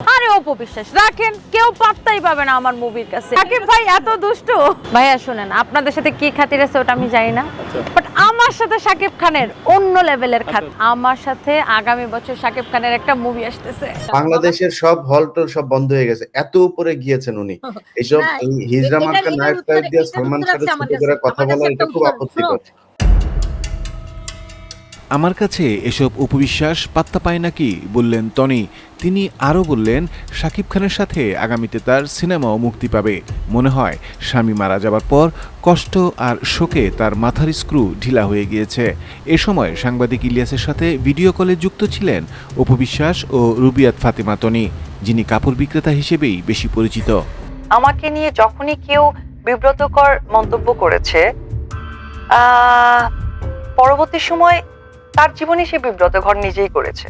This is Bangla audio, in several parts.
আরে অপু বিশ্বাস রাখেন কেউ পাত্তাই পাবে না আমার মুভির কাছে। সাকিব ভাই এত দুষ্ট। ভাইয়া শুনেন আপনাদের সাথে কি খাতির আছে ওটা আমি জানি না। বাট আমার সাথে সাকিব খানের অন্য লেভেলের খাত। আমার সাথে আগামী বছর সাকিব খানের একটা মুভি আসতেছে। বাংলাদেশের সব হল টল সব বন্ধ হয়ে গেছে। এত উপরে গিয়েছেন উনি। এইসব হিজরা মার্কা নায়ক দিয়ে সালমান খানের কাছে। কথা বলা এটা খুব আপত্তিকর। আমার কাছে এসব উপবিশ্বাস পাত্তা পায় নাকি বললেন টনি। তিনি আরও বললেন শাকিব খানের সাথে আগামীতে তার সিনেমাও মুক্তি পাবে। মনে হয়, স্বামী মারা যাবার পর কষ্ট আর শোকে তার মাথার স্ক্রু ঢিলা হয়ে গিয়েছে। এ সময় সাংবাদিক ইলিয়াসের সাথে ভিডিও কলে যুক্ত ছিলেন উপবিশ্বাস ও রুবিয়াত ফাতেমা টনি, যিনি কাপড় বিক্রেতা হিসেবেই বেশি পরিচিত। আমাকে নিয়ে যখনই কেউ বিব্রতকর মন্তব্য করেছে পরবর্তী সময় তার জীবনে সে বিব্রত ঘর নিজেই করেছে।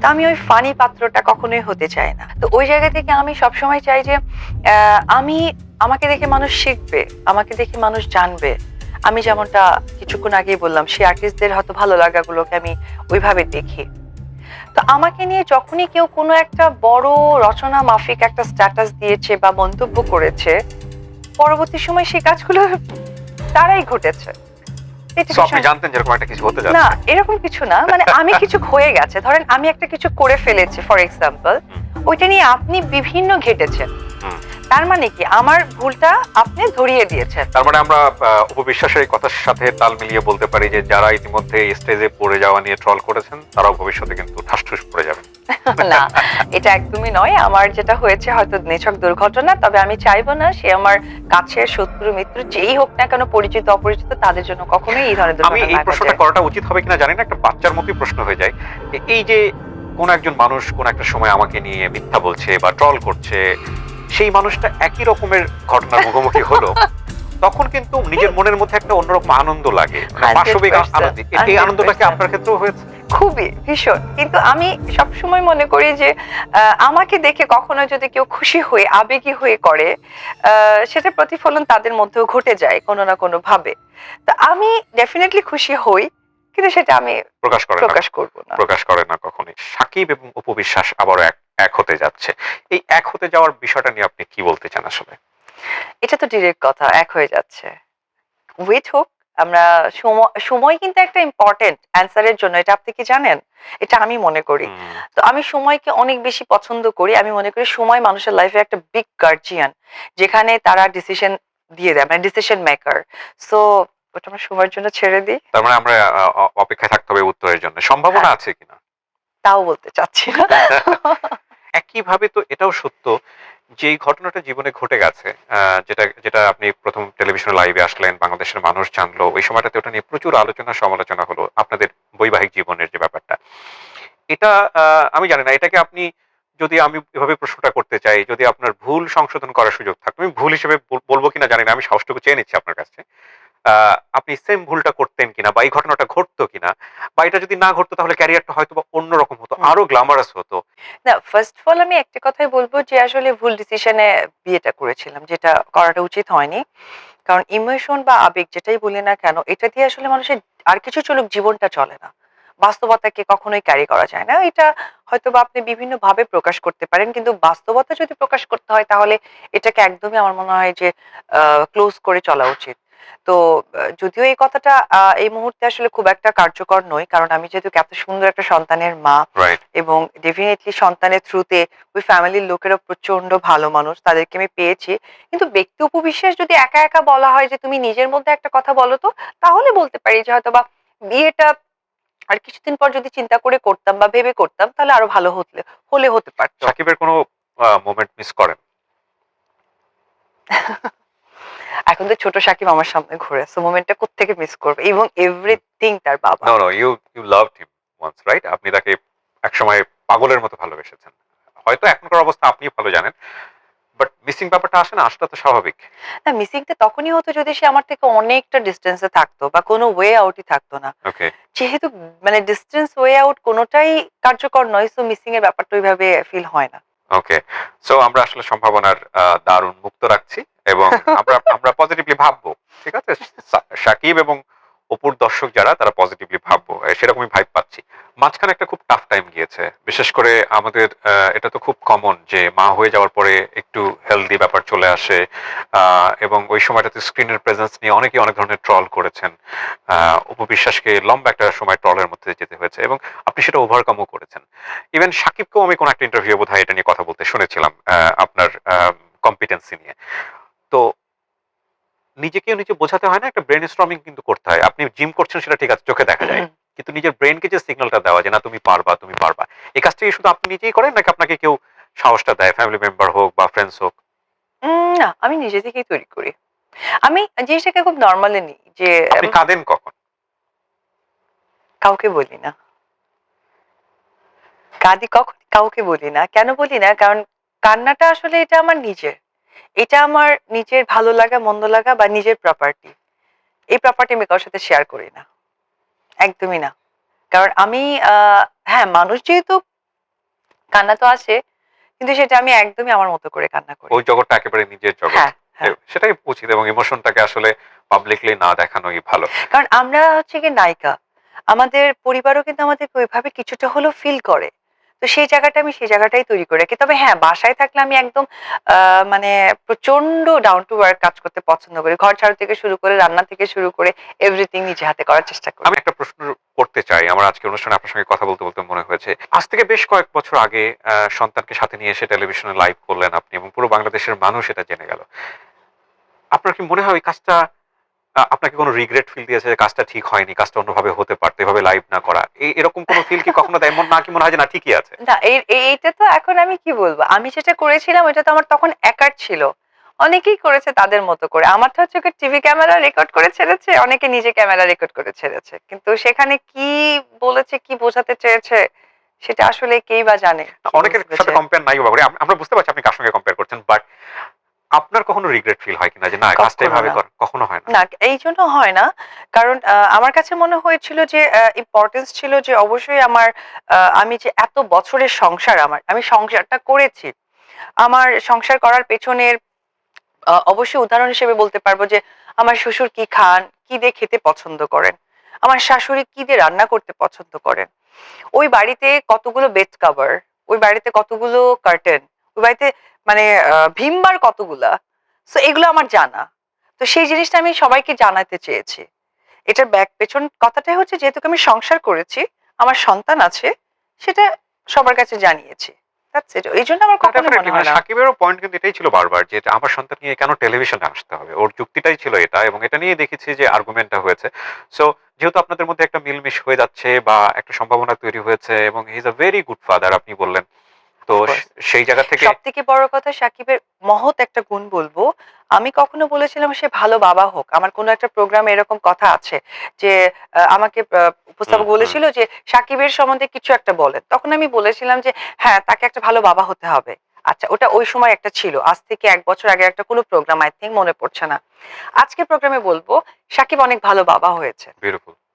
তা আমি ওই ফানি পাত্রটা কখনোই হতে চাই না। তো ওই জায়গা থেকে আমি সবসময় চাই যে আমি, আমাকে দেখে মানুষ শিখবে, আমাকে দেখে মানুষ জানবে। আমি যেমনটা কিছুক্ষণ আগেই বললাম সেই আর্টিস্টদের হয়তো ভালো লাগাগুলোকে আমি ওইভাবে দেখি। তো আমাকে নিয়ে যখনই কেউ কোনো একটা বড় রচনা মাফিক একটা স্ট্যাটাস দিয়েছে বা মন্তব্য করেছে, পরবর্তী সময় সেই কাজগুলো তারাই ঘটেছে। এটা আপনি জানতেন যেরকম একটা কিছু হতে যাচ্ছে। না এরকম কিছু না। মানে আমি কিছু হয়ে গেছে। ধরেন আমি একটা কিছু করে ফেলেছি ফর এক্সাম্পল ওইটা নিয়ে আপনি বিভিন্ন ঘেটেছেন। তার মানে কি? আমার ভুলটা আপনি ধরিয়ে দিয়েছেন। তার মানে আমরা উপবিশ্বাসের কথার সাথে তাল মিলিয়ে বলতে পারি যে যারা ইতিমধ্যে স্টেজে পড়ে যাওয়া নিয়ে ট্রল করেছেন তারাও ভবিষ্যতে কিন্তু ঠাসঠুস পড়ে যাবে না এটা একদমই নয়। আমার যেটা হয়েছে হয়তো নিছক দুর্ঘটনা তবে আমি চাইব না সে আমার কাছের শত্রু মিত্র যেই হোক না কেন পরিচিত অপরিচিত তাদের জন্য কখনোই এই ধরনের আমি এই প্রশ্নটা করাটা উচিত হবে কিনা জানি না একটা বাচ্চার মতোই প্রশ্ন হয়ে যায়। যে এই যে কোন একজন মানুষ কোন একটা সময় আমাকে নিয়ে মিথ্যা বলছে বা ট্রল করছে সেই মানুষটা একই রকমের ঘটনার মুখোমুখি হলো তখন কিন্তু নিজের মনের মধ্যে একটা অন্যরকম আনন্দ লাগে। মানে 100% পাশবিক আনন্দ। এই আনন্দটা কি আপনার ক্ষেত্রেও হয়েছে? খুবই ভীষণ। কিন্তু আমি সবসময় মনে করি যে আমাকে দেখে কখনো যদি কেউ খুশি হয়ে আবেগী হয়ে করে সেটা প্রতিফলন তাদের মধ্যেও ঘটে যায় কোনো না কোনো ভাবে তা আমি ডেফিনেটলি খুশি হই কিন্তু সেটা আমি প্রকাশ করে না। প্রকাশ করব না। প্রকাশ করে না কখনোই। সাকিব এবং উপবিশ্বাস আবারও এক এক হতে যাচ্ছে। এই এক হতে যাওয়ার বিষয়টা নিয়ে আপনি কি বলতে চান আসলে? এটা তো ডিরেক্ট কথা এক হয়ে যাচ্ছে। ওয়েট হোক আমরা সময় কিন্তু একটা ইম্পর্টেন্ট অ্যান্সারের জন্য এটা আপনি কি জানেন? এটা আমি মনে করি। তো আমি সময়কে অনেক বেশি পছন্দ করি। আমি মনে করি সময় মানুষের লাইফে একটা বিগ গার্জিয়ান যেখানে তারা ডিসিশন দিয়ে দেয় মানে ডিসিশন মেকার সো ওটা আমরা সময়ের জন্য ছেড়ে দিই। তার মানে আমরা অপেক্ষায় থাকতে হবে উত্তরের জন্য। সম্ভাবনা হ্যাঁ। আছে কিনা? তাও বলতে চাচ্ছি না। একইভাবে তো এটাও সত্য যে ঘটনাটা জীবনে ঘটে গেছে যেটা যেটা আপনি প্রথম টেলিভিশন লাইভে আসলেন, বাংলাদেশের মানুষ জানলো, ওই সময়টাতে ওটা নিয়ে প্রচুর আলোচনা, সমালোচনা হলো আপনাদের বৈবাহিক জীবনের যে ব্যাপারটা। এটা আমি জানি না, এটাকে আপনি যদি আমি এভাবে প্রশ্নটা করতে চাই, যদি আপনার ভুল সংশোধন করার সুযোগ থাকতো, আমি ভুল হিসেবে বলব কিনা জানি না, আমি সাহসটুকু চেয়ে নিচ্ছি আপনার কাছে। আপনি সেম ভুলটা করতেন কিনা বা এই ঘটনাটা ঘটতো কিনা এটা যদি না ঘটতো তাহলে ক্যারিয়ারটা হয়তো অন্যরকম হতো আরও গ্ল্যামারাস হতো। না ফার্স্ট অফ অল আমি একটা কথাই বলব যে আসলে ভুল ডিসিশনে বিয়েটা করেছিলাম যেটা করাটা উচিত হয়নি। কারণ ইমোশন বা আবেগ যেটাই বলি না কেন এটা দিয়ে আসলে মানুষের আর কিছু চলুক জীবনটা চলে না। বাস্তবতাকে কখনোই ক্যারি করা যায় না। এটা হয়তো বা আপনি বিভিন্ন ভাবে প্রকাশ করতে পারেন কিন্তু বাস্তবতা যদি প্রকাশ করতে হয় তাহলে এটাকে একদমই আমার মনে হয় যে ক্লোজ করে চলা উচিত। তো যদিও এই কথাটা এই মুহূর্তে আসলে খুব একটা কার্যকর নয় কারণ আমি যেহেতু এত সুন্দর একটা সন্তানের মা এবং ডেফিনেটলি সন্তানের থ্রুতে ওই ফ্যামিলির লোকেরা প্রচণ্ড ভালো মানুষ তাদেরকে আমি পেয়েছি। কিন্তু ব্যক্তি উপবিশ্বাস যদি একা একা বলা হয় যে তুমি নিজের মধ্যে একটা কথা বলো তো? তাহলে বলতে পারি যে হয়তো বা বিয়েটা আর কিছুদিন পর যদি চিন্তা করে করতাম বা ভেবে করতাম তাহলে আরও ভালো হতে হলে হতে পারতো। সাকিবের কোনো মোমেন্ট মিস করেন? এখন তো ছোট সাকিব আমার সামনে ঘুরে সো মোমেন্টটা কোত্থেকে মিস করবে? এবং এভরিথিং তার বাবা। No no you you loved him once right আপনি তাকে একসময় পাগলের মতো ভালোবেসেছেন। হয়তো এখনকার অবস্থা আপনি ভালো জানেন বাট মিসিং ব্যাপারটা আসে না আসটা তো স্বাভাবিক। না মিসিংটা তখনই হতো যদি সে আমার থেকে অনেকটা ডিস্টেন্সে থাকতো বা কোনো ওয়ে আউটই থাকতো না। ওকে যেহেতু মানে ডিস্টেন্স ওয়ে আউট কোনোটাই কার্যকর নয় সো মিসিং এর ব্যাপারটা ওইভাবে ফিল হয় না। ওকে সো আমরা আসলে সম্ভাবনার দ্বার উন্মুক্ত রাখছি। এবং আমরা আমরা পজিটিভলি ভাববো ঠিক আছে? সাকিব এবং অপুর দর্শক যারা তারা পজিটিভলি ভাববো সেরকমই ভাইব পাচ্ছি। মাঝখানে একটা খুব টাফ টাইম গিয়েছে বিশেষ করে আমাদের এটা তো খুব কমন যে মা হয়ে যাওয়ার পরে একটু হেলদি ব্যাপার চলে আসে এবং ওই সময়টাতে স্ক্রিনের প্রেজেন্স নিয়ে অনেকে অনেক ধরনের ট্রল করেছেন। আহ, অপু বিশ্বাসকে লম্বা একটা সময় ট্রলের মধ্যে যেতে হয়েছে এবং আপনি সেটা ওভারকামও করেছেন। ইভেন সাকিবকেও আমি কোনো একটা ইন্টারভিউ বোধ হয় এটা নিয়ে কথা বলতে শুনেছিলাম আপনার কম্পিটেন্সি নিয়ে। তো নিজেকেও নিজে বোঝাতে হয় না একটা ব্রেন স্ট্রমিং কিন্তু করতে হয়। আপনি জিম করছেন সেটা ঠিক আছে চোখে দেখা যায়। কিন্তু নিজের ব্রেনকে যে সিগন্যালটা দেওয়া যে না তুমি পারবা তুমি পারবা। এই কাজটা কি শুধু আপনি নিজেই করেন নাকি আপনাকে কেউ সাহসটা দেয় ফ্যামিলি মেম্বার হোক বা ফ্রেন্ডস হোক? না আমি নিজে থেকেই তৈরি করি। আমি জিনিসটাকে খুব নর্মালি নিই যে আপনি কাঁদেন কখন? কাউকে বলি না। কাঁদি কখন? কাউকে বলি না। কেন বলি না? কারণ কান্নাটা আসলে এটা আমার নিজের। এটা আমার নিজের ভালো লাগা মন্দ লাগা বা নিজের প্রপার্টি এই প্রপার্টি আমি কারোর সাথে শেয়ার করি না। একদমই না। কারণ আমি হ্যাঁ মানুষ যেহেতু কান্না তো আসে কিন্তু সেটা আমি একদমই আমার মতো করে কান্না করি। ওই জগৎটা একেবারে নিজের জগৎ। হ্যাঁ হ্যাঁ। সেটাই উচিত এবং ইমোশনটাকে আসলে পাবলিকলি না দেখানোই ভালো। কারণ আমরা হচ্ছে কি নায়িকা। আমাদের পরিবারও কিন্তু আমাদেরকে ওইভাবে কিছুটা হলেও ফিল করে। তো সেই জায়গাটা আমি সেই জায়গাটাই তৈরি করে রাখি। তবে হ্যাঁ বাসায় থাকলে আমি একদম মানে প্রচণ্ড ডাউন টু ওয়ার্ক কাজ করতে পছন্দ করি। ঘর ঝাড়ু থেকে শুরু করে, রান্না থেকে শুরু করে এভরিথিং নিজে হাতে করার চেষ্টা করি। আমি একটা প্রশ্ন করতে চাই। আমার আজকে অনুষ্ঠানে আপনার সঙ্গে কথা বলতে বলতে মনে হয়েছে, আজ থেকে বেশ কয়েক বছর আগে সন্তানকে সাথে নিয়ে এসে টেলিভিশনে লাইভ করলেন আপনি এবং পুরো বাংলাদেশের মানুষ এটা জেনে গেল। আপনার কি মনে হয় ওই কাজটা আপনাকে কোনো রিগ্রেট ফিল দিয়েছে যে কাজটা ঠিক হয়নি কাজটা অন্যভাবে হতে পারতো এভাবে লাইভ না করা? এই এরকম কোনো ফিল কি কখনো এমন না কি মনে হয় যে না ঠিকই আছে? না এই এই- এইটা তো এখন আমি কি বলব? আমি যেটা করেছিলাম এটা তো আমার তখন একার ছিল। অনেকেই করেছে তাদের মতো করে। আমারটা হচ্ছে টিভি ক্যামেরা রেকর্ড করে ছেড়েছে অনেকে নিজে ক্যামেরা রেকর্ড করে ছেড়েছে। কিন্তু সেখানে কি বলেছে কি বোঝাতে চেয়েছে সেটা আসলে কেই বা জানে। অনেকের সাথে কম্পেয়ার নাই বাবা আমরা বুঝতে পারছি আপনি কার সঙ্গে কম্পেয়ার করছেন বাট আপনার কখনো রিগ্রেট ফিল হয় কিনা যে না কাজটা এভাবে কর কখনো হয় না? না এই জন্য হয় না। কারণ আমার কাছে মনে হয়েছিল যে ইম্পর্টেন্স ছিল যে অবশ্যই আমার আমি যে এত বছরের সংসার আমার আমি সংসারটা করেছি। আমার সংসার করার পেছনের অবশ্যই উদাহরণ হিসেবে বলতে পারব যে আমার শ্বশুর কি খান কি দিয়ে খেতে পছন্দ করেন? আমার শাশুড়ি কি দিয়ে রান্না করতে পছন্দ করেন? ওই বাড়িতে কতগুলো বেড কভার ওই বাড়িতে কতগুলো কার্টেন বাড়িতে মানে ভিমবার কতগুলা? সো এগুলো আমার জানা। তো সেই জিনিসটা আমি সবাইকে জানাতে চেয়েছি। এটার ব্যাক পেছন কথাটাই হচ্ছে যেহেতু আমি সংসার করেছি আমার সন্তান আছে সেটা সবার কাছে জানিয়েছি। এই জন্য আমার কখনো মনে হয় না। সাকিবেরও পয়েন্ট কিন্তু এটাই ছিল বারবার যে আমার সন্তান নিয়ে কেন টেলিভিশনে আসতে হবে? ওর যুক্তিটাই ছিল এটা এবং এটা নিয়ে দেখেছি যে আর্গুমেন্টটা হয়েছে। সো যেহেতু আপনাদের মধ্যে একটা মিলমিশ হয়ে যাচ্ছে বা একটা সম্ভাবনা তৈরি হয়েছে এবং he is a very good father আপনি বললেন। তো সেই জায়গা থেকে সব থেকে বড় কথা সাকিবের মহৎ একটা গুণ বলব। আমি কখনো বলেছিলাম সে ভালো বাবা হোক। আমার কোনো একটা প্রোগ্রামে এরকম কথা আছে যে আমাকে উপস্থাপক। বলেছিল যে সাকিবের সম্বন্ধে কিছু একটা বলেন। তখন আমি বলেছিলাম যে হ্যাঁ তাকে একটা ভালো বাবা হতে হবে। আচ্ছা ওটা ওই সময় একটা ছিল। আজ থেকে এক বছর আগে একটা কোনো প্রোগ্রাম আই থিঙ্ক মনে পড়ছে না। আজকে প্রোগ্রামে বলব সাকিব অনেক ভালো বাবা হয়েছে। বিউটিফুল